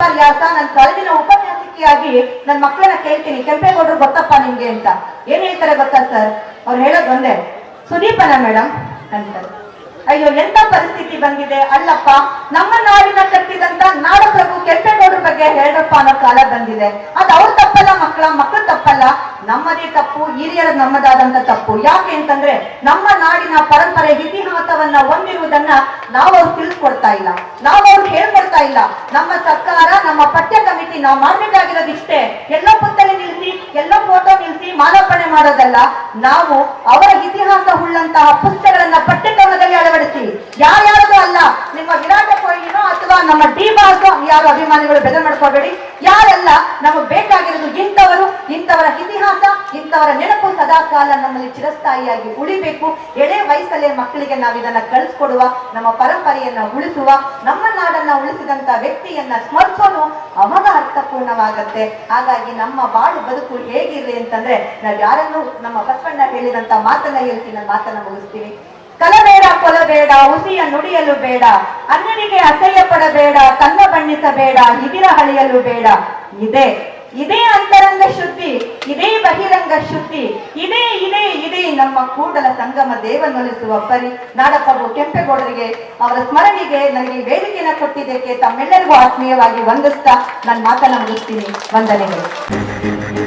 ಉಪನ್ಯಾಸ ನನ್ನ ಕಳೆದಿನ ಉಪನ್ಯಾಸಕಿಯಾಗಿ ನನ್ನ ಮಕ್ಕಳನ್ನ ಕೇಳ್ತೀನಿ. ಕೆಂಪೇಗೌಡರು ಗೊತ್ತಪ್ಪ ನಿಮ್ಗೆ ಅಂತ. ಏನ್ ಹೇಳ್ತಾರೆ ಗೊತ್ತಾ ಸರ್ ಅವ್ರು ಹೇಳೋದು ಒಂದೇ. ಸುದೀಪನ ಮೇಡಮ್ ಅಂತ ಅಯ್ಯೋ, ಎಂತ ಪರಿಸ್ಥಿತಿ ಬಂದಿದೆ? ಅಲ್ಲಪ್ಪ, ನಮ್ಮ ನಾಡಿನ ಕಟ್ಟಿದಂತ ನಾಡಪ್ರಭು ಕೆಂಪೇಗೌಡರ ಬಗ್ಗೆ ಹೇಳಪ್ಪ ಅನ್ನೋ ಕಾಲ ಬಂದಿದೆ. ಅದು ಅವ್ರ ತಪ್ಪಲ್ಲ ಮಕ್ಕಳ ಮಕ್ಕಳ ತಪ್ಪಲ್ಲ. ನಮ್ಮದೇ ತಪ್ಪು ಹಿರಿಯರ ನಮ್ಮದಾದಂತ ತಪ್ಪು. ಯಾಕೆ ಅಂತಂದ್ರೆ ನಮ್ಮ ನಾಡಿನ ಪರಂಪರೆ, ಇತಿಹಾಸವನ್ನ ಹೊಂದಿರುವುದನ್ನ ನಾವು ಅವ್ರು ತಿಳಿಸ್ಕೊಡ್ತಾ ಇಲ್ಲ. ನಾವು ಅವ್ರು ಇಲ್ಲ. ನಮ್ಮ ಸರ್ಕಾರ, ನಮ್ಮ ಪಠ್ಯ ಕಮಿಟಿ, ನಾವು ಮಾಡ್ಬೇಕಾಗಿರೋದು ಇಷ್ಟೇ ಎಲ್ಲ ಪುಸ್ತಕ ನಿಲ್ಸಿ, ಎಲ್ಲ ಫೋಟೋ ನಿಲ್ಸಿ, ಮಾಲಾರ್ಪಣೆ ಮಾಡೋದಲ್ಲ. ನಾವು ಅವರ ಇತಿಹಾಸ ಉಳ್ಳಂತಹ ಪುಸ್ತಕಗಳನ್ನ ಪಠ್ಯಕ್ರಮದಲ್ಲಿ ಅಳವಡಿಸಿ. ಯಾರ್ಯಾರದು ಅಲ್ಲ, ನಿಮ್ಮ ವಿರಾಟ ಕೊಹ್ಲಿನೋ ಅಥವಾ ನಮ್ಮ ಡಿ ಬಾಸ್ ಯಾರು ಅಭಿಮಾನಿಗಳು ಬೆದರ್ ಮಾಡ್ಕೋಬೇಡಿ. ಯಾರೆಲ್ಲ, ನಮಗೆ ಇತಿಹಾಸ ಇಂಥವರ ನೆನಪು ಸದಾ ಕಾಲ ನಮ್ಮಲ್ಲಿ ಚಿರಸ್ಥಾಯಿಯಾಗಿ ಉಳಿಬೇಕು. ಎಳೆ ವಯಸ್ಸಲ್ಲೇ ಮಕ್ಕಳಿಗೆ ನಾವು ಇದನ್ನ ಕಳಿಸ್ಕೊಡುವ, ನಮ್ಮ ಪರಂಪರೆಯನ್ನ ಉಳಿಸುವ, ನಮ್ಮ ನಾಡನ್ನ ಉಳಿಸಿದಂತ ವ್ಯಕ್ತಿಯನ್ನ ಸ್ಮರಿಸೋನು ಅವಾಗ ಅರ್ಥಪೂರ್ಣವಾಗತ್ತೆ. ಹಾಗಾಗಿ ನಮ್ಮ ಬಾಳು ಬದುಕು ಹೇಗಿರ್ಲಿ ಅಂತಂದ್ರೆ ನಾವ್ ಯಾರನ್ನು ನಮ್ಮ ಬಸವಣ್ಣ ಹೇಳಿದಂತ ಮಾತನ್ನ ಹೇಳ್ತೀನಿ, ನಾನು ಮಾತನ್ನ ಮುಗಿಸ್ತೀನಿ. ಕಲಬೇಡ, ಕೊಲಬೇಡ, ಹುಸಿಯ ನುಡಿಯಲು ಬೇಡ ಅನ್ನನಿಗೆ ಅಸಹ್ಯ ಪಡಬೇಡ, ತನ್ನ ಬಣ್ಣಿಸಬೇಡ, ಹಿಗಿರ ಹಳಿಯಲು ಬೇಡ. ಇದೆ, ಇದೇ ಅಂತರಂಗ ಶುದ್ಧಿ, ಇದೇ ಬಹಿರಂಗ ಶುದ್ಧಿ. ಇದೇ ಇದೇ ಇದೇ ನಮ್ಮ ಕೂಡಲ ಸಂಗಮ ದೇವನೊಲಿಸುವ ಪರಿ ನಾಡಪ್ರಭು ಕೆಂಪೇಗೌಡರಿಗೆ ಅವರ ಸ್ಮರಣೆಗೆ ನನಗೆ ವೇದಿಕೆಯನ್ನು ಕೊಟ್ಟಿದ್ದಕ್ಕೆ ತಮ್ಮೆಲ್ಲರಿಗೂ ಆತ್ಮೀಯವಾಗಿ ವಂದಿಸ್ತಾ ನನ್ನ ಮಾತನ್ನ ಮುಗಿಸ್ತೀನಿ. ವಂದನೆಗಳು.